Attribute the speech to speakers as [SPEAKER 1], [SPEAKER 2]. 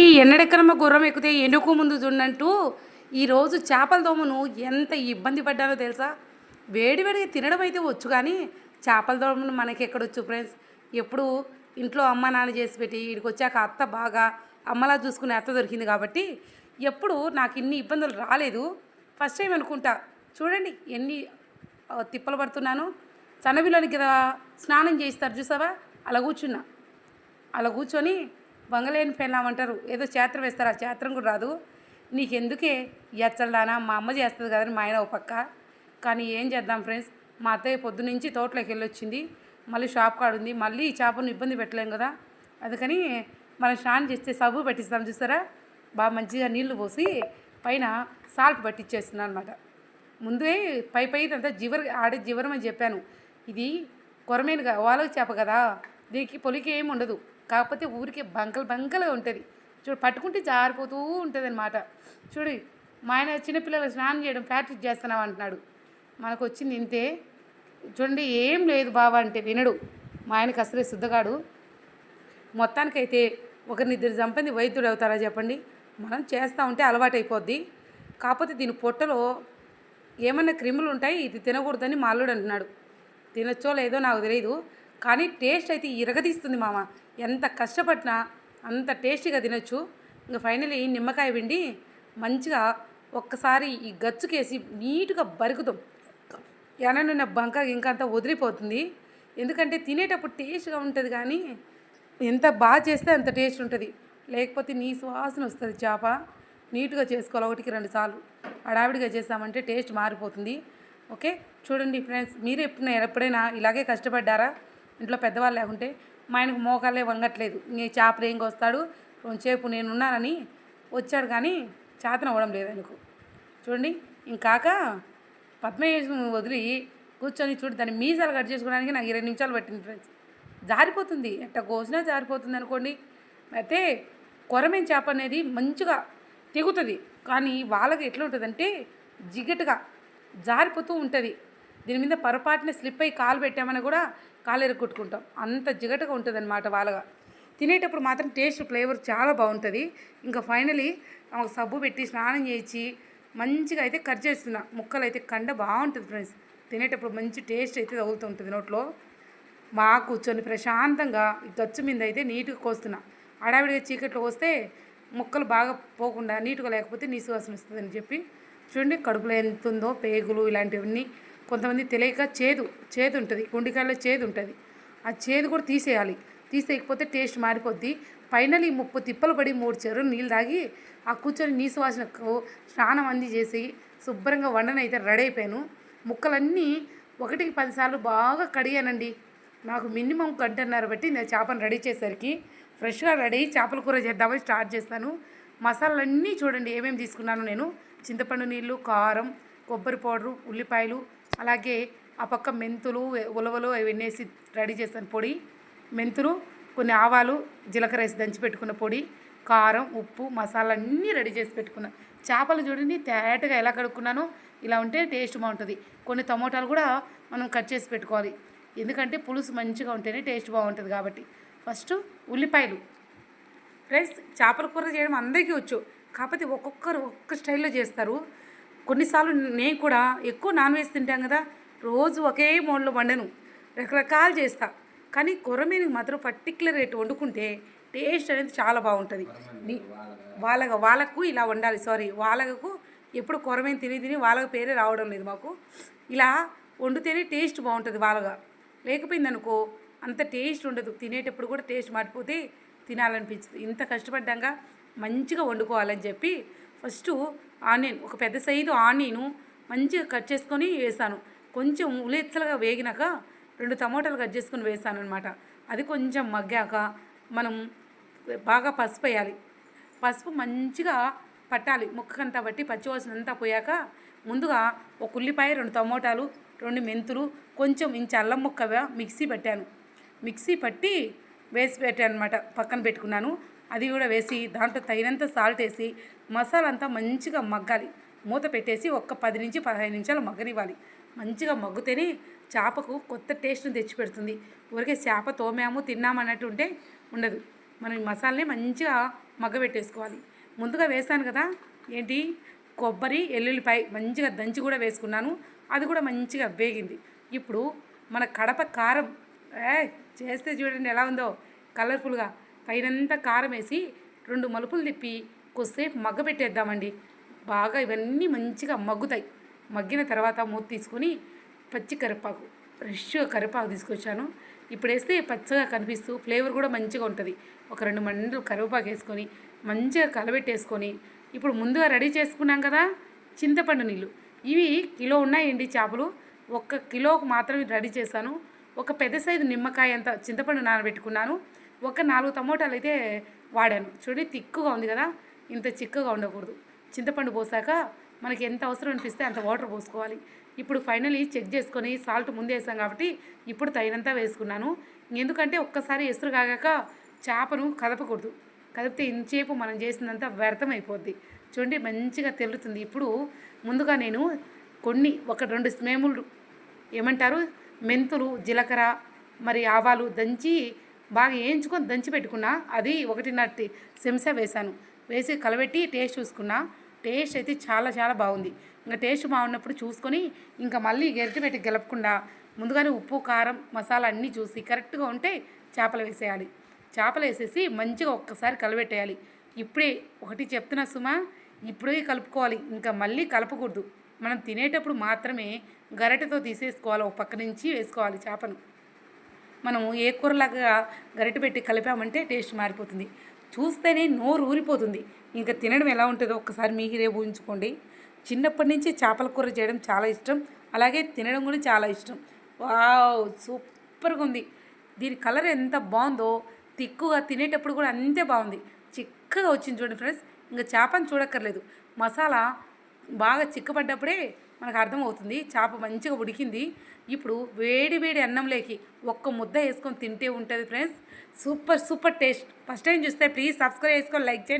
[SPEAKER 1] ఈ ఎన్నడెక్కడమ్మ గుర్రం ఎక్కితే ఎనుకు ముందు చూడంటూ ఈరోజు చేపల దోమను ఎంత ఇబ్బంది పడ్డానో తెలుసా? వేడివేడిగా తినడం అయితే వచ్చు కానీ చేపల దోమను మనకి ఎక్కడొచ్చు ఫ్రెండ్స్? ఎప్పుడు ఇంట్లో అమ్మ నాన్న చేసి పెట్టి ఇక్కడికి వచ్చాక అత్త బాగా అమ్మలా చూసుకునే అత్త దొరికింది కాబట్టి ఎప్పుడు నాకు ఇన్ని ఇబ్బందులు రాలేదు. ఫస్ట్ టైం అనుకుంటా. చూడండి ఎన్ని తిప్పలు పడుతున్నాను. సన్నబిల్లని కదా స్నానం చేస్తారు చూసావా? అలా కూర్చున్నా. అలా కూర్చొని బంగలేని పెళ్ళామంటారు ఏదో చేత్రం వేస్తారు. ఆ చేత్రం కూడా రాదు. నీకెందుకే? ఎచ్చల్దానా మా అమ్మ చేస్తుంది కదని మా ఆయన ఒక పక్క. కానీ ఏం చేద్దాం ఫ్రెండ్స్? మా అత్తయ్య పొద్దు నుంచి తోటలోకి వెళ్ళొచ్చింది. మళ్ళీ షాప్ కాడ ఉంది. మళ్ళీ ఈ చేపను ఇబ్బంది పెట్టలేం కదా. అందుకని మనం స్నానం చేస్తే సబ్బు పెట్టిస్తాం చూసారా? బాగా మంచిగా నీళ్ళు పోసి పైన సాల్ట్ పట్టించేస్తున్నాను అనమాట ముందే పై పై అంతా జివర్ ఆడే జివరం అని చెప్పాను. ఇది కొరమేనుగా వాళ్ళకి చేప కదా. దీనికి పొలికి ఏమి ఉండదు. కాకపోతే ఊరికే బంకలు బంకలుగా ఉంటుంది. చూడు పట్టుకుంటే జారిపోతూ ఉంటుంది అనమాట చూడు మా ఆయన చిన్నపిల్లలు స్నానం చేయడం ప్రాక్టీస్ చేస్తున్నావు అంటున్నాడు. మనకు వచ్చింది ఇంతే. చూడండి ఏం లేదు బాబా అంటే వినడు. మా ఆయనకి అసలే శుద్ధగాడు. మొత్తానికైతే ఒకరినిద్దరు చంపంది వైద్యుడు అవుతారా చెప్పండి. మనం చేస్తూ ఉంటే అలవాటు అయిపోద్ది కాకపోతే దీని పొట్టలో ఏమన్నా క్రిములు ఉంటాయి ఇది తినకూడదని మా అల్లుడు అంటున్నాడు. తినొచ్చో లేదో నాకు తెలియదు కానీ టేస్ట్ అయితే ఇరగదీస్తుంది మామ. ఎంత కష్టపడినా అంత టేస్టీగా తినొచ్చు. ఇంకా ఈ నిమ్మకాయ పిండి మంచిగా ఒక్కసారి ఈ గచ్చుకేసి నీట్గా బరుకుతాం ఎననున్న బంక ఇంకా అంతా వదిలిపోతుంది. ఎందుకంటే తినేటప్పుడు టేస్ట్గా ఉంటుంది కానీ ఎంత బాగా చేస్తే అంత టేస్ట్ ఉంటుంది. లేకపోతే నీ సువాసన వస్తుంది చేప. నీట్గా చేసుకోవాలి ఒకటికి రెండు సార్లు. హడావిడిగా చేస్తామంటే టేస్ట్ మారిపోతుంది. ఓకే? చూడండి ఫ్రెండ్స్ మీరు ఎప్పుడైనా ఎప్పుడైనా ఇలాగే కష్టపడ్డారా? ఇంట్లో పెద్దవాళ్ళు లేకుంటే మా ఆయనకు మోకాలే వంగట్లేదు. నీ చేపలు ఏం వస్తాడు కొంచెంసేపు నేను ఉన్నానని వచ్చాడు కానీ చేతన అవ్వడం లేదు ఆయనకు. చూడండి ఇంకాక పద్మయేశం వదిలి కూర్చొని చూడు దాన్ని మీసాలు కట్ చేసుకోవడానికి నాకు ఇరవై నిమిషాలు పట్టింది ఫ్రెండ్స్. జారిపోతుంది. ఎట్ట కోసినా జారిపోతుంది అనుకోండి. అయితే కొరమేం చేప అనేది మంచిగా తెగుతుంది. కానీ వాళ్ళకి ఎట్లా ఉంటుందంటే జిగటుగా జారిపోతూ ఉంటుంది. దీని మీద పొరపాటున స్లిప్ అయ్యి కాలు పెట్టామని కూడా కాలు ఎరగొట్టుకుంటాం అంత జిగటగా ఉంటుంది అనమాట వాళ్ళగా తినేటప్పుడు మాత్రం టేస్ట్ ఫ్లేవర్ చాలా బాగుంటుంది. ఇంకా ఫైనలీ ఆమెకు సబ్బు పెట్టి స్నానం చేయించి మంచిగా అయితే కట్ చేస్తున్నా. ముక్కలు అయితే కండ బాగుంటుంది ఫ్రెండ్స్. తినేటప్పుడు మంచి టేస్ట్ అయితే తగులుతుంటుంది నోట్లో. మా కూర్చొని ప్రశాంతంగా గచ్చు మీద అయితే నీట్గా కోస్తున్నా. హడావిడిగా చీకట్లో వస్తే ముక్కలు బాగా పోకుండా నీట్గా లేకపోతే నీసు వాసన వస్తుందని చెప్పి చూడండి కడుపులో ఎంత ఉందో పేగులు ఇలాంటివన్నీ కొంతమంది తెలియక చేదు చేదు ఉంటుంది గుండికాయలో చేదు ఉంటుంది ఆ చేదు కూడా తీసేయాలి. తీసేయకపోతే టేస్ట్ మారిపోద్ది. ఫైనల్ ఈ ముప్పు తిప్పలు పడి మూడు చెరువు నీళ్ళు తాగి ఆ కూర్చొని నీసు వాసనకు స్నానం అంది చేసి శుభ్రంగా వండనైతే రెడీ అయిపోయాను. ముక్కలన్నీ ఒకటికి పదిసార్లు బాగా కడిగానండి. నాకు మినిమం గంటన్నర బట్టి నేను చేపను రెడీ చేసరికి ఫ్రెష్గా రెడీ చేపల కూర చేద్దామని స్టార్ట్ చేస్తాను. మసాలాలన్నీ చూడండి ఏమేమి తీసుకున్నాను నేను. చింతపండు నీళ్ళు కారం కొబ్బరి పౌడరు ఉల్లిపాయలు అలాగే ఆ పక్క మెంతులు ఉలవలు అవన్నీ వేసి రెడీ చేసిన పొడి మెంతులు కొన్ని ఆవాలు జీలకర్ర వేసి దంచి పెట్టుకున్న పొడి కారం ఉప్పు మసాలా అన్నీ రెడీ చేసి పెట్టుకున్నా. చేపలు చూడండి తేటగా ఎలా కడుక్కున్నానో ఇలా ఉంటే టేస్ట్ బాగుంటుంది. కొన్ని టమోటాలు కూడా మనం కట్ చేసి పెట్టుకోవాలి. ఎందుకంటే పులుసు మంచిగా ఉంటేనే టేస్ట్ బాగుంటుంది కాబట్టి. ఫస్ట్ ఉల్లిపాయలు. ఫ్రెండ్స్ చేపల కూర చేయడం అందరికీ వచ్చు. కాకపోతే ఒక్కొక్కరు ఒక్కొక్క స్టైల్లో చేస్తారు. కొన్నిసార్లు నేను కూడా ఎక్కువ నాన్ వెజ్ తింటాం కదా రోజు ఒకే మోడ్లో వండను రకరకాలు చేస్తా. కానీ కొరమీనికి మాత్రం పర్టికులర్ రేట్ వండుకుంటే టేస్ట్ అనేది చాలా బాగుంటుంది. వాళ్ళ వాళ్ళకు ఇలా వండాలి సారీ వాళ్ళకు ఎప్పుడు కొరమేని తిని తిని వాళ్ళ పేరే రావడం లేదు మాకు. ఇలా వండితేనే టేస్ట్ బాగుంటుంది వాళ్ళగా. లేకపోయిందనుకో అంత టేస్ట్ ఉండదు. తినేటప్పుడు కూడా టేస్ట్ మారిపోతే తినాలనిపించదు. ఇంత కష్టపడ్డాక మంచిగా వండుకోవాలని చెప్పి ఫస్ట్ ఆనియన్ ఒక పెద్ద సైజు ఆనియను మంచిగా కట్ చేసుకొని వేసాను. కొంచెం ఉలేచ్చలుగా వేగినాక రెండు టమోటాలు కట్ చేసుకొని వేసాను అనమాట అది కొంచెం మగ్గాక మనం బాగా పసుపు వేయాలి. పసుపు మంచిగా పట్టాలి. ముక్కకంతా బట్టి పచ్చివాసన అంతా పోయాక ముందుగా ఒక ఉల్లిపాయ రెండు టమోటాలు రెండు మెంతులు కొంచెం ఇంచు అల్లం ముక్క మిక్సీ పెట్టాను. మిక్సీ పట్టి వేసి పెట్టాను అనమాట పక్కన పెట్టుకున్నాను. అది కూడా వేసి దాంట్లో తగినంత సాల్ట్ వేసి మసాలా అంతా మంచిగా మగ్గాలి. మూత పెట్టేసి ఒక్క పది నుంచి పదహైదు నిమిషాలు మగ్గనివ్వాలి. మంచిగా మగ్గుతేనే చేపకు కొత్త టేస్ట్ని తెచ్చిపెడుతుంది ఊరికే చేప తోమాము తిన్నాము అన్నట్టు ఉంటే ఉండదు. మనం మసాలని మంచిగా మగ్గబెట్టేసుకోవాలి. ముందుగా వేసాను కదా ఏంటి? కొబ్బరి ఎల్లుల్లిపాయ మంచిగా దంచి కూడా వేసుకున్నాను. అది కూడా మంచిగా వేగింది. ఇప్పుడు మన కడప కారం ఏ చేస్తే చూడండి ఎలా ఉందో కలర్ఫుల్గా పైనంతా కారం వేసి రెండు మలుపులు తిప్పి కొద్దిసేపు మగ్గబెట్టేద్దామండి. బాగా ఇవన్నీ మంచిగా మగ్గుతాయి. మగ్గిన తర్వాత మూత తీసుకొని పచ్చి కరివేపాకు ఫ్రెష్గా కరివేపాకు తీసుకొచ్చాను. ఇప్పుడు వేస్తే పచ్చగా కనిపిస్తూ ఫ్లేవర్ కూడా మంచిగా ఉంటుంది. ఒక రెండు మండలు కరివేపాకు వేసుకొని మంచిగా కలబెట్టేసుకొని ఇప్పుడు ముందుగా రెడీ చేసుకున్నాం కదా చింతపండు నీళ్ళు. ఇవి కిలో ఉన్నాయండి చేపలు. ఒక్క కిలోకు మాత్రమే రెడీ చేశాను. ఒక పెద్ద సైజు నిమ్మకాయ అంత చింతపండు నానబెట్టుకున్నాను. ఒక నాలుగు టమోటాలు అయితే వాడాను. చూడండి తిక్కుగా ఉంది కదా? ఇంత చిక్కగా ఉండకూడదు. చింతపండు పోసాక మనకి ఎంత అవసరం అనిపిస్తే అంత వాటర్ పోసుకోవాలి. ఇప్పుడు ఫైనలీ చెక్ చేసుకొని సాల్ట్ ముందే వేసాం కాబట్టి ఇప్పుడు తగినంత వేసుకున్నాను. ఎందుకంటే ఒక్కసారి ఎసురు కాగాక చేపను కదపకూడదు. కదిపితే ఇంతసేపు మనం చేసినంత వ్యర్థం అయిపోద్ది చూడండి మంచిగా తెల్లుతుంది. ఇప్పుడు ముందుగా నేను కొన్ని ఒక రెండు మేములు ఏమంటారు? మెంతులు జీలకర్ర మరి ఆవాలు దంచి బాగా వేయించుకొని దంచి పెట్టుకున్నా అది ఒకటిన్నర టీ- చెంచా వేశాను. వేసి కలబెట్టి టేస్ట్ చూసుకున్నా. టేస్ట్ అయితే చాలా చాలా బాగుంది. ఇంకా టేస్ట్ బాగున్నప్పుడు చూసుకొని ఇంకా మళ్ళీ గెరిటి పెట్టి గెలపకుండా ముందుగానే ఉప్పు కారం మసాలా అన్నీ చూసి కరెక్ట్గా ఉంటే చేపలు వేసేయాలి. చేపలు వేసేసి మంచిగా ఒక్కసారి కలబెట్టేయాలి. ఇప్పుడే ఒకటి చెప్తున్నా సుమా ఇప్పుడే కలుపుకోవాలి. ఇంకా మళ్ళీ కలపకూడదు. మనం తినేటప్పుడు మాత్రమే గరటతో తీసేసుకోవాలి. ఒక పక్క నుంచి వేసుకోవాలి చేపను. మనం ఏ కూరలాగా గరిటె పెట్టి కలిపామంటే టేస్ట్ మారిపోతుంది. చూస్తేనే నోరు ఊరిపోతుంది. ఇంకా తినడం ఎలా ఉంటుందో ఒక్కసారి మీరే ఊహించుకోండి. చిన్నప్పటి నుంచి చేపల కూర చేయడం చాలా ఇష్టం. అలాగే తినడం కూడా చాలా ఇష్టం. వావ్! సూపర్గా ఉంది. దీని కలర్ ఎంత బాగుందో తిక్కుగా తినేటప్పుడు కూడా అంతే బాగుంది. చిక్కగా వచ్చింది చూడండి ఫ్రెండ్స్. ఇంకా చేపని చూడక్కర్లేదు. మసాలా బాగా చిక్కపడ్డప్పుడే మనకు అర్థమవుతుంది. చేప మంచిగా ఉడికింది. ఇప్పుడు వేడి వేడి అన్నంలోకి ఒక్క ముద్ద వేసుకొని తింటే ఉంటుంది friends super super taste. First time చూస్తే ప్లీజ్ సబ్స్క్రైబ్ చేసుకొని లైక్ చేయండి.